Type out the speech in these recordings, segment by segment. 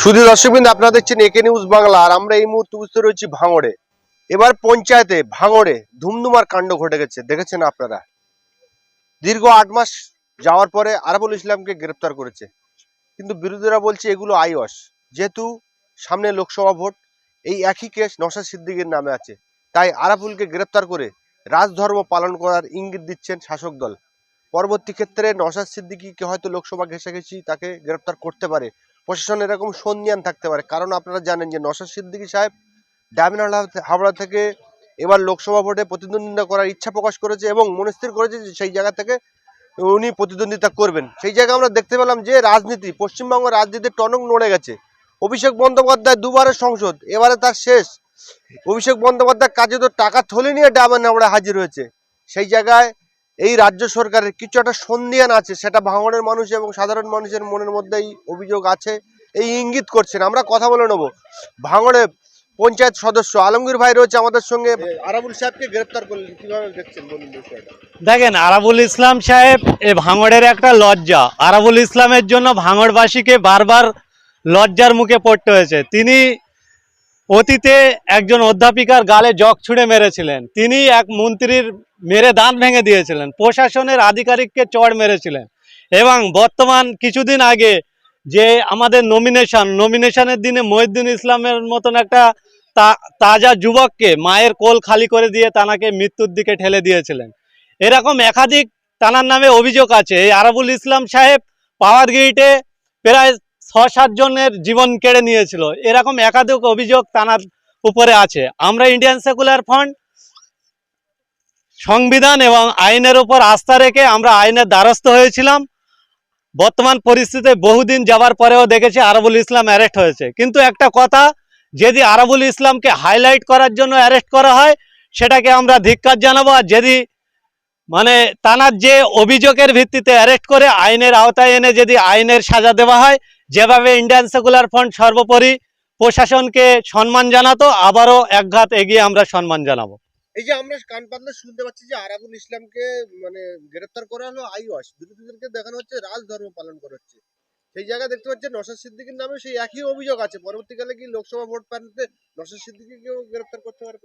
শুধু দর্শকবৃন্দ, আপনারা দেখছেন একে নিউজ বাংলা, আর আমরা এই মুহূর্তে বুঝতে রয়েছি ভাঙড়ে। এবার পঞ্চায়েতে, ভাঙড়ে ধুমধুমার কাণ্ড ঘটে গেছে, দেখেছেন আপনারা? দীর্ঘ আট মাস যাওয়ার পরে আরাবুল ইসলামকে গ্রেপ্তার করেছে, কিন্তু বিরোধীরা বলছে এগুলো আইওয়াস। যেহেতু সামনে লোকসভা ভোট, এই একই কেস নশা সিদ্দিকের নামে আছে। তাই আরাবুলকে গ্রেপ্তার করে রাজধর্ম পালন করার ইঙ্গিত দিচ্ছেন শাসক দল। পরবর্তী ক্ষেত্রে নশাদ সিদ্দিকিকে হয়তো লোকসভা ঘেঁষাঘেঁষি তাকে গ্রেপ্তার করতে পারে প্রশাসন এরকম সন্ধিয়ান থাকতে পারে। কারণ আপনারা জানেন যে নশাদ সিদ্দিকী সাহেব ডায়মন্ড হাওড়া- থেকে এবার লোকসভা ভোটে প্রতিদ্বন্দ্বিতা করার ইচ্ছা প্রকাশ করেছে এবং মনস্থির করেছে যে সেই জায়গা থেকে উনি প্রতিদ্বন্দ্বিতা করবেন। সেই জায়গায় আমরা দেখতে পেলাম যে রাজনীতি পশ্চিমবঙ্গের রাজনীতির টনক নড়ে গেছে। অভিষেক বন্দ্যোপাধ্যায় দুবারের সংসদ, এবারে তার শেষ। অভিষেক বন্দ্যোপাধ্যায় কাজে তো টাকা থলে নিয়ে ডায়মন্ড হাওড়া হাজির হয়েছে। সেই জায়গায় এই রাজ্য সরকারের কিছু একটা সন্ধিয়ান আছে সেটা ভাঙড়ের মানুষ এবং সাধারণ মানুষের মনের মধ্যে এই অভিযোগ আছে এই ইঙ্গিত করছেন। আমরা কথা বলে নেব। ভাঙড়ে পঞ্চায়েত সদস্য আলমগীর ভাই রয়েছে আমাদের সঙ্গে। আরাবুল সাহেবকে গ্রেপ্তার করলেন কীভাবে দেখছেন বলুন দেখেন আরাবুল ইসলাম সাহেব এ ভাঙড়ের একটা লজ্জা। আরাবুল ইসলামের জন্য ভাঙড়বাসীকে বারবার লজ্জার মুখে পড়তে হয়েছে। তিনি অতীতে একজন অধ্যাপিকার গালে জগ ছুঁড়ে মেরেছিলেন। তিনি এক মন্ত্রীর মেরে দাঁত ভেঙে দিয়েছিলেন। প্রশাসনের আধিকারিককে চড় মেরেছিলেন। এবং বর্তমান কিছুদিন আগে যে আমাদের নমিনেশন নমিনেশনের দিনে মহিউদ্দিন ইসলামের মতন একটা তাজা যুবককে মায়ের কোল খালি করে দিয়ে তানাকে মৃত্যুর দিকে ঠেলে দিয়েছিলেন। এরকম একাধিক তানার নামে অভিযোগ আছে। এই আরাবুল ইসলাম সাহেব পাওয়ার গেটে প্রায় ছ সাত জনের জীবন কেড়ে নিয়েছিল। এরকম একাধিক অভিযোগ তানার উপরে আছে। আমরা ইন্ডিয়ান সেকুলার ফ্রন্ট সংবিধান এবং আইনের উপর আস্থা রেখে আমরা আইনের দ্বারস্থ হয়েছিলাম। বর্তমান পরিস্থিতিতে বহুদিন যাওয়ার পরেও দেখেছি আরবুল ইসলাম অ্যারেস্ট হয়েছে। কিন্তু একটা কথা, যদি আরাবুল ইসলামকে হাইলাইট করার জন্য অ্যারেস্ট করা হয়, সেটাকে আমরা ধিক্কার জানাব। আর যদি মানে তানার যে অভিযোগের ভিত্তিতে অ্যারেস্ট করে আইনের আওতায় এনে যদি আইনের সাজা দেওয়া হয় যেভাবে ইন্ডিয়ান সেকুলার ফ্রন্ট সর্বোপরি প্রশাসনকে সম্মান জানাতো আবারও একঘাত এগিয়ে আমরা সম্মান জানাব। এই যে আমরা কান পাতলে শুনতে পাচ্ছি যে আরাবুল ইসলামকে মানে গ্রেপ্তার করা হলো আইওয়াস বিরোধীদেরকে দেখানো হচ্ছে রাজধর্ম পালন করা হচ্ছে। সেই জায়গায় দেখতে পাচ্ছেন নসাদ সিদ্দিকীর নামে সেই একই অভিযোগ আছে। পরবর্তীকালে কি লোকসভা ভোট প্রান্তে নসাদ সিদ্দিকীকেও গ্রেপ্তার করতে পারে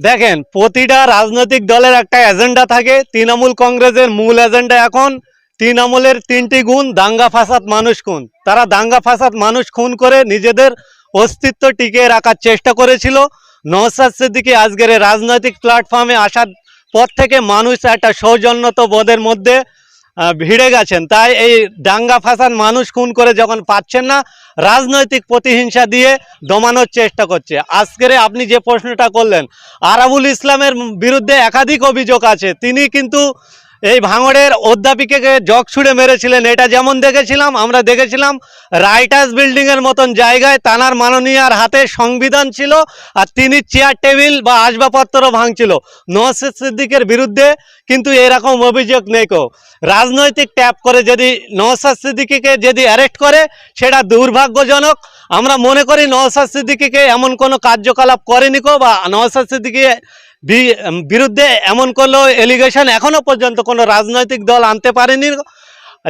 দেখেন প্রতিটা রাজনৈতিক দলের একটা এজেন্ডা থাকে তৃণমূল কংগ্রেসের মূল এজেন্ডা এখন তৃণমূলের তিনটি গুণ, দাঙ্গা ফাসাদ মানুষ খুন। তারা দাঙ্গা ফাসাদ মানুষ খুন করে নিজেদের অস্তিত্ব টিকিয়ে রাখার চেষ্টা করেছিল। নওসাদ সিদ্দিকী আজকের রাজনৈতিক প্ল্যাটফর্মে আসার পর থেকে মানুষ একটা সৌজন্যত বোধের মধ্যে ভিড়ে গেছেন। তাই এই দাঙ্গা ফাসাদ মানুষ খুন করে যখন পাচ্ছেন না, রাজনৈতিক প্রতিহিংসা দিয়ে দমানোর চেষ্টা করছে। আজকের আপনি যে প্রশ্নটা করলেন, আরাবুল ইসলামের বিরুদ্ধে একাধিক অভিযোগ আছে। তিনি কিন্তু এই ভাঙড়ের অধ্যাপিকাকে জগ ছুড়ে মেরেছিলেন, এটা যেমন দেখেছিলাম, আমরা দেখেছিলাম, রাইটার্স বিল্ডিং এর মতন জায়গায় তানার মাননীয়ার হাতে সংবিধান ছিল আর তিনি চেয়ার, টেবিল বা আসবাবপত্র ভাঙছিল। নওয়াজ সিদ্দিকের বিরুদ্ধে কিন্তু এরকম অভিযোগ নেই কো রাজনৈতিক ট্যাপ করে যদি নওয়াজ সিদ্দিকিকে যদি অ্যারেস্ট করে, সেটা দুর্ভাগ্যজনক। আমরা মনে করি নওসাদ সিদ্দিকিকে এমন কোনো কার্যকলাপ করেনি কো বা নওসাদ সিদ্দিকি বিরুদ্ধে এমন কোনো এলিগেশন এখনও পর্যন্ত কোনো রাজনৈতিক দল আনতে পারেনি।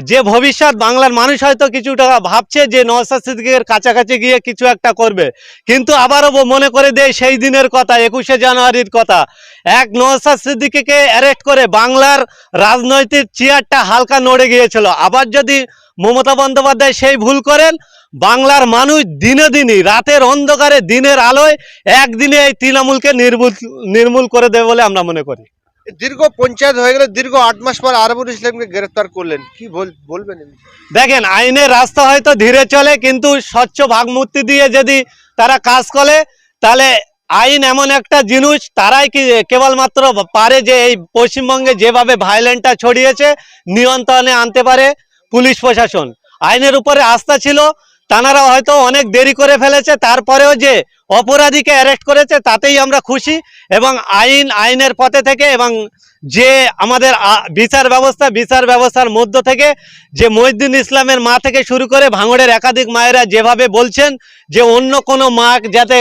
যে ভবিষ্যৎ বাংলার মানুষ হয়তো কিছুটা ভাবছে যে নওসাদ সিদ্দিকের কাছাকাছি গিয়ে কিছু একটা করবে। কিন্তু আবারও মনে করে দেয় সেই দিনের কথা, একুশে জানুয়ারির কথা। এক নওসাদ সিদ্দিকিকে অ্যারেস্ট করে বাংলার রাজনৈতিক চেয়ারটা হালকা নড়ে গিয়েছিল। আবার যদি মমতা বন্দ্যোপাধ্যায় সেই ভুল করেন বাংলার মানুষ দিনে দিনই রাতের অন্ধকারে দিনের আলোয় একদিনে এই তৃণমূলকে নির্মূল নির্মূল করে দেবে বলে আমরা মনে করি। দীর্ঘ পঞ্চায়েত হয়ে গেলে দীর্ঘ আট মাস পর আরাবুল ইসলামকে গ্রেফতার করলেন। কি বলবেন দেখেন আইনের রাস্তা হয়তো ধীরে চলে কিন্তু স্বচ্ছ ভাগমূর্তি দিয়ে যদি তারা কাজ করে তাহলে আইন এমন একটা জিনিস তারাই কি কেবলমাত্র পারে যে এই পশ্চিমবঙ্গে যেভাবে ভায়োলেন্টটা ছড়িয়েছে নিয়ন্ত্রণে আনতে পারে পুলিশ প্রশাসন। আইনের উপরে আস্থা ছিল তানারা হয়তো অনেক দেরি করে ফেলেছে, তারপরেও যে অপরাধীকে অ্যারেস্ট করেছে, তাতেই আমরা খুশি এবং আইন, আইনের পথে থেকে এবং যে আমাদের বিচার ব্যবস্থা, বিচার ব্যবস্থার মধ্য থেকে যে মহিউদ্দিন ইসলামের মা থেকে শুরু করে ভাঙড়ের একাধিক মায়েরা যেভাবে বলছেন যে অন্য কোনো মা যাতে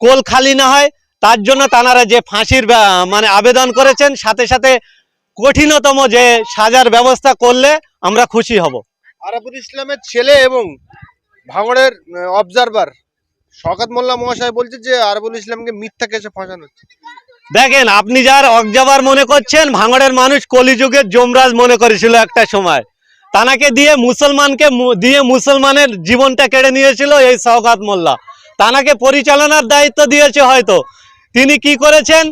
কোল খালি না হয়, তার জন্য তানারা যে ফাঁসির মানে আবেদন করেছেন, সাথে সাথে কঠিনতম যে সাজার ব্যবস্থা করলে আমরা খুশি হব। আরাবুল ইসলামের ছেলে এবং ভাঙড়ের অবজারভার শওকত মোল্লা মহাশয় বলছে যে আরবুল ইসলামকে মিথ্যা কেসে ফাঁসানো হচ্ছে। দেখেন, আপনি যার অকজাবার মনে করছেন, ভাঙড়ের মানুষ কলিযুগের যমরাজ মনে করেছিল একটা সময়। তানাকে দিয়ে মুসলমানকে দিয়ে মুসলমানের জীবনটা কেড়ে নিয়েছিল এই শওকাত মোল্লা। তানাকে পরিচালনার দায়িত্ব দিয়েছে হয়তো। তিনি কি করেছেন?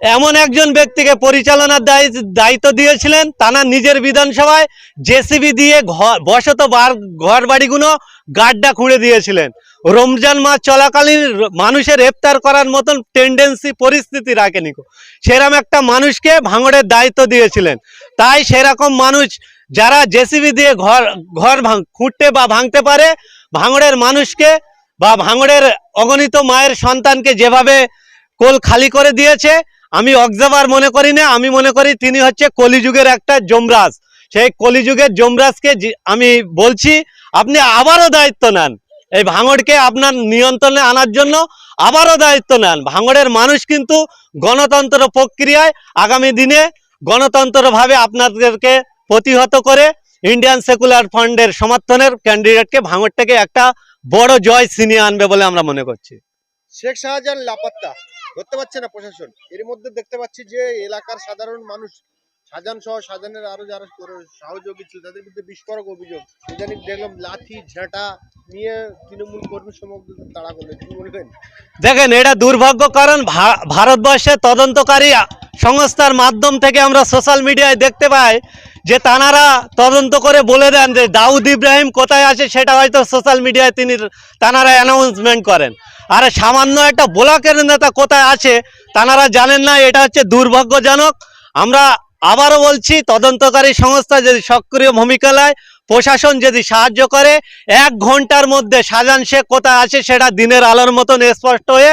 এমন একজন ব্যক্তিকে পরিচালনার দায়ি- দায়িত্ব দিয়েছিলেন তানা নিজের বিধানসভায় জেসিবি দিয়ে ঘর, বসত বার ঘর বাড়িগুলো গাড্ডা খুঁড়ে দিয়েছিলেন রমজান মাস চলাকালীন মানুষের ইফতার করার মতন টেন্ডেন্সি পরিস্থিতি রাখেনি। সেরকম একটা মানুষকে ভাঙড়ের দায়িত্ব দিয়েছিলেন তাই সেরকম মানুষ যারা জেসিবি দিয়ে ঘর ঘর ভাঙ, খুঁড়তে বা ভাঙতে পারে, ভাঙড়ের মানুষকে বা ভাঙড়ের অগণিত মায়ের সন্তানকে যেভাবে কোল খালি করে দিয়েছে আমি অবজার্ভার মনে করি না, আমি মনে করি তিনি হচ্ছে কলিযুগের একটা যমরাজ। সেই কলিযুগের যমরাজকে আমি বলছি, আপনি আবারও দায়িত্ব নেন। এই ভাঙড়কে আপনার নিয়ন্ত্রণে আনার জন্য আবারও দায়িত্ব নেন। ভাঙড়ের মানুষ কিন্তু গণতন্ত্র প্রক্রিয়ায় আগামী দিনে গণতন্ত্রভাবে আপনাদেরকে প্রতিহত করে ইন্ডিয়ান সেকুলার ফান্ডের সমর্থনের ক্যান্ডিডেটকে ভাঙড় থেকে একটা বড় জয় ছিনিয়ে আনবে বলে আমরা মনে করছি। শেখ শাহজাহান লাপাত্তা। ধরতে পারছে না প্রশাসন। এর মধ্যে দেখতে পাচ্ছি যে এলাকার সাধারণ মানুষ, সাজান সহ শাহজাহানের আরও যারা সহযোগী ছিল, তাদের বিরুদ্ধে বিস্ফোরক অভিযোগ। ইদানিং দেখলাম লাঠি ঝাঁটা নিয়ে তৃণমূল কর্মী সমর্থকদের তাড়া করল। কি বলবেন? দেখেন, এটা দুর্ভাগ্য কারণ ভারতবর্ষে তদন্তকারী সংস্থার মাধ্যম থেকে আমরা সোশ্যাল মিডিয়ায় দেখতে পাই যে তানারা তদন্ত করে বলে দেন যে দাউদ ইব্রাহিম কোথায় আছে, সেটা হয়তো সোশ্যাল মিডিয়ায় তিনি তানারা অ্যানাউন্সমেন্ট করেন। আর সামান্য একটা ব্লকের নেতা কোথায় আছে, তানারা জানেন না, এটা হচ্ছে দুর্ভাগ্যজনক। আমরা আবারও বলছি, তদন্তকারী সংস্থা যদি সক্রিয় ভূমিকা নেয়, প্রশাসন যদি সাহায্য করে, এক ঘণ্টার মধ্যে শাহজাহান শেখ কোথায় আছে, সেটা দিনের আলোর মতন স্পষ্ট হয়ে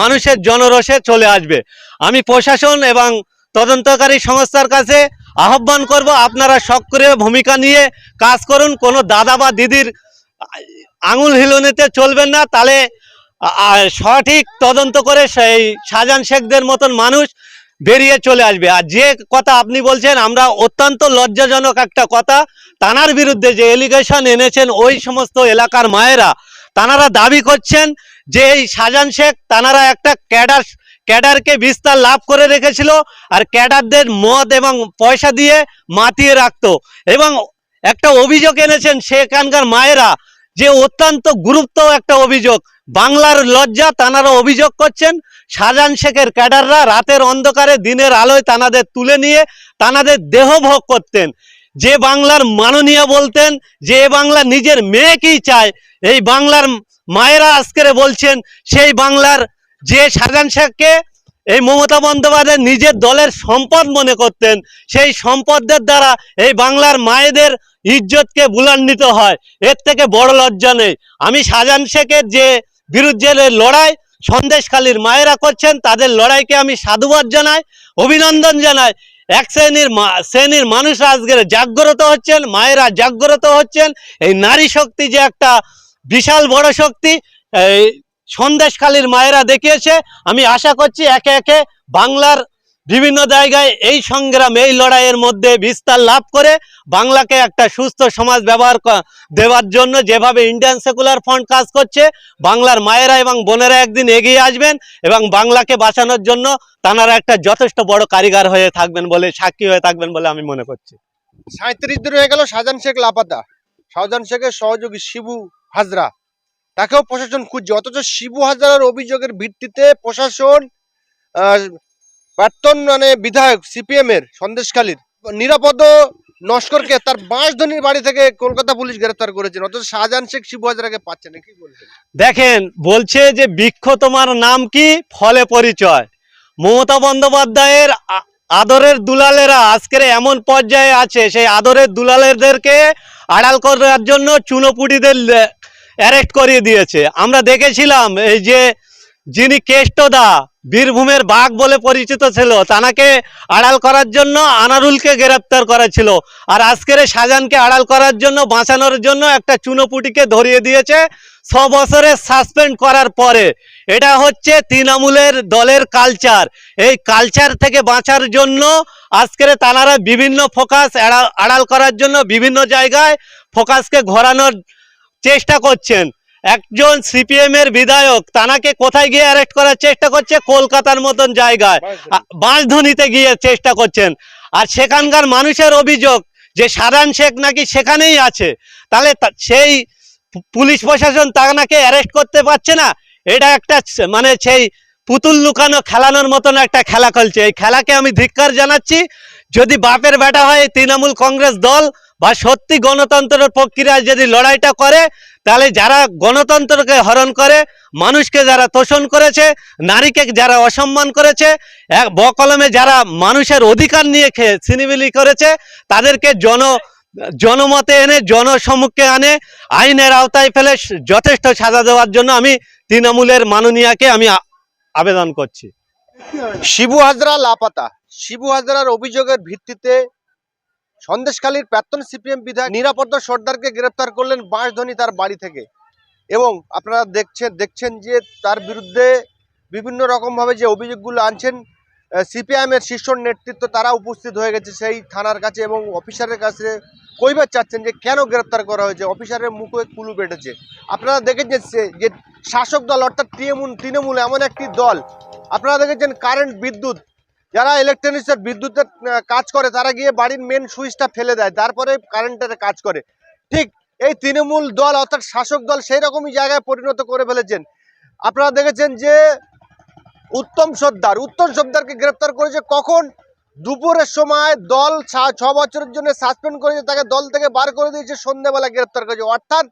মানুষের জনরসে চলে আসবে। আমি প্রশাসন এবং তদন্তকারী সংস্থার কাছে আহ্বান করব, আপনারা সক্রিয় ভূমিকা নিয়ে কাজ করুন। কোনো দাদা বা দিদির আঙুল হিলনিতে চলবেন না। তাহলে সঠিক তদন্ত করে সেই শাহজাহান শেখদের মতন মানুষ বেরিয়ে চলে আসবে। আর যে কথা আপনি বলছেন, আমরা অত্যন্ত লজ্জাজনক একটা কথা। তানার বিরুদ্ধে যে এলিগেশন এনেছেন, ওই সমস্ত এলাকার মায়েরা তানারা দাবি করছেন যে এই শাহজাহান শেখ তানারা একটা ক্যাডার ক্যাডারকে বিস্তার লাভ করে রেখেছিল আর ক্যাডারদের মদ এবং পয়সা দিয়ে মাতিয়ে রাখত। এবং একটা অভিযোগ এনেছেন সেখানকার মায়েরা যে অত্যন্ত গুরুত্ব একটা অভিযোগ। বাংলার লজ্জা তানারা অভিযোগ করছেন শাহজাহান শেখের ক্যাডাররা রাতের অন্ধকারে দিনের আলোয় তানাদের তুলে নিয়ে তানাদের দেহ ভোগ করতেন। যে বাংলার মাননীয় বলতেন, যে বাংলা নিজের মেয়েকেই চায়। এই বাংলার মায়েরা আজকের বলছেন, সেই বাংলার যে শাহজাহান শেখকে এই মমতা বন্দ্যোপাধ্যায় নিজের দলের সম্পদ মনে করতেন, সেই সম্পদের দ্বারা এই বাংলার মায়েদের ইজ্জতকে বুলান্বিত হয়। এর থেকে বড় লজ্জা নেই। আমি শাহজাহান শেখের যে বিরুদ্ধে লড়াই, সন্দেশখালীর মায়েরা করছেন, তাদের লড়াইকে আমি সাধুবাদ জানাই, অভিনন্দন জানাই। এক শ্রেণির শ্রেণির মানুষ আজকে জাগ্রত হচ্ছেন, মায়েরা জাগ্রত হচ্ছেন। এই নারী শক্তি যে একটা বিশাল বড় শক্তি, এই সন্দেশখালীর মায়েরা দেখিয়েছে। আমি আশা করছি একে একে বাংলার বিভিন্ন জায়গায় এই সংগ্রাম, এই লড়াইয়ের মধ্যে বিস্তার লাভ করে বাংলাকে একটা সুস্থ সমাজ ব্যবহার দেওয়ার জন্য যেভাবে ইন্ডিয়ান সেকুলার ফ্রন্ট কাজ করছে, বাংলার মায়েরা এবং বোনেরা একদিন এগিয়ে আসবেন এবং বাংলাকে বাঁচানোর জন্য তানারা একটা যথেষ্ট বড় কারিগর হয়ে থাকবেন বলে, সাক্ষী হয়ে থাকবেন বলে আমি মনে করছি। সাঁত্রিশ দিন হয়ে গেল শাহজাহান শেখ লাপাতা। শাহজাহান শেখের সহযোগী শিবু হাজরা। তাকেও প্রশাসন খুঁজছে। অথচ শিবু হাজরার অভিযোগের ভিত্তিতে প্রশাসন প্রাক্তন মানে বিধায়ক সিপিএম এর সন্দেশখালীর, নিরাপদ নস্করকে তার বাঁশধনির বাড়ি থেকে কলকাতা পুলিশ গ্রেফতার করেছেন। অথচ শাহজাহান শেখ শিবু হাজারাকে পাচ্ছে না, কি দেখেন, বলছে যে বৃক্ষ তোমার নাম কি? ফলে পরিচয়। মমতা বন্দ্যোপাধ্যায়ের আদরের দুলালেরা আজকের এমন পর্যায়ে আছে, সেই আদরের দুলালেরদেরকে আড়াল করার জন্য চুনোপুটিদের অ্যারেস্ট করিয়ে দিয়েছে। আমরা দেখেছিলাম এই যে যিনি কেষ্টদা, বীরভূমের বাঘ বলে পরিচিত ছিল, তানাকে আড়াল করার জন্য আনারুলকে গ্রেপ্তার করা ছিল আর আজকের শাহজাহানকে আড়াল করার জন্য, বাঁচানোর জন্য একটা চুনোপুটিকে ধরিয়ে দিয়েছে ছ বছরের সাসপেন্ড করার পরে। এটা হচ্ছে তৃণমূলের দলের কালচার। এই কালচার থেকে বাঁচার জন্য আজকের তানারা বিভিন্ন ফোকাস আড়াল করার জন্য বিভিন্ন জায়গায় ফোকাসকে ঘোরানোর চেষ্টা করছেন। একজন সিপিএম এর বিধায়ক তানাকে কোথায় গিয়ে অ্যারেস্ট করার চেষ্টা করছে? কলকাতার মতন জায়গায়। বাঁশধনিতে গিয়ে চেষ্টা করছেন। আর সেখানকার মানুষের অভিযোগ যে সাধারণ শেখ নাকি সেখানেই আছে। তাহলে সেই পুলিশ প্রশাসন তানাকে অ্যারেস্ট করতে পারছে না? এটা একটা মানে সেই পুতুল লুকানো খেলানোর মতন একটা খেলা খেলছে। এই খেলাকে আমি ধিক্কার জানাচ্ছি, যদি বাপের বেটা হয় তৃণমূল কংগ্রেস দল বা সত্যি গণতন্ত্রের প্রক্রিয়ায় যদি লড়াইটা করে, তাহলে যারা গণতন্ত্রকে হরণ করে, মানুষকে যারা তোষণ করেছে, নারীকে যারা অসম্মান করেছে, এক বকলমে যারা মানুষের অধিকার নিয়ে খেয়ে ছিনিবিলি করেছে, তাদেরকে জন, জনমতে এনে জনসম্মুখে আনে, আইনের আওতায় ফেলে যথেষ্ট সাজা দেওয়ার জন্য আমি তৃণমূলের মাননীয়াকে আমি আবেদন করছে। শিবু হাজরা লাপাতা। শিবু হাজরার অভিযোগের ভিত্তিতে সন্দেশখালীর প্রাক্তন সিপিএম বিধায়ক নিরাপত্তা সর্দারকে গ্রেপ্তার করলেন বাঁশধ্বনি তার বাড়ি থেকে। এবং আপনারা দেখছেন দেখছেন যে তার বিরুদ্ধে বিভিন্ন রকমভাবে যে অভিযোগগুলো আনছেন সিপিআইএম এর শীর্ষ নেতৃত্ব তারা উপস্থিত হয়ে গেছে সেই থানার কাছে এবং অফিসারের কাছে কইবার চাচ্ছেন যে কেন গ্রেপ্তার করা হয়েছে? অফিসারের মুখে কুলু বেটেছে আপনারা দেখেছেন যে শাসক দল অর্থাৎ তৃণমূল তৃণমূল এমন একটি দল। আপনারা দেখেছেন কারেন্ট বিদ্যুৎ। যারা ইলেকট্রনিক্সের বিদ্যুতের কাজ করে, তারা গিয়ে বাড়ির মেন সুইচটা ফেলে দেয়, তারপরে কারেন্টের কাজ করে। ঠিক এই তৃণমূল দল অর্থাৎ শাসক দল সেই রকমই জায়গায় পরিণত করে ফেলেছেন। আপনারা দেখেছেন যে উত্তম সর্দার, উত্তম সর্দারকে গ্রেপ্তার করেছে কখন? দুপুরের সময় দল ছ- বছরের জন্য সাসপেন্ড করেছে, তাকে দল থেকে বার করে দিয়েছে সন্ধ্যেবেলা গ্রেপ্তার করেছে। অর্থাৎ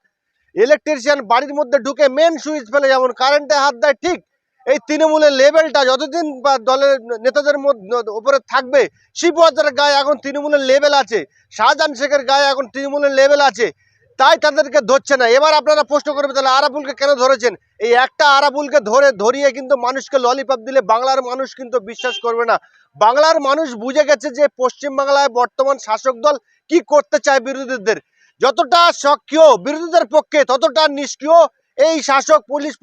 ইলেকট্রিশিয়ান বাড়ির মধ্যে ঢুকে মেন সুইচ ফেলে, যেমন কারেন্টে হাত দেয় ঠিক এই তৃণমূলের লেভেলটা যতদিন দলের নেতাদের মধ্যে উপরে থাকবে শিবহাজারের গায়ে এখন তৃণমূলের লেভেল আছে, শাহজাহান শেখের গায়ে এখন তৃণমূলের লেভেল আছে। তাই তাদেরকে ধরছে না। এবার আপনারা প্রশ্ন করবেন, তাহলে আরাবুলকে কেন ধরেছেন? এই একটা আরাবুলকে ধরে, ধরিয়ে কিন্তু মানুষকে ললিপপ দিলে বাংলার মানুষ কিন্তু বিশ্বাস করবে না। বাংলার মানুষ বুঝে গেছে যে পশ্চিমবাংলায় বর্তমান শাসক দল কি করতে চায় বিরোধীদের। যতটা সক্রিয় বিরোধীদের পক্ষে, ততটা নিষ্ক্রিয় এই শাসক, পুলিশ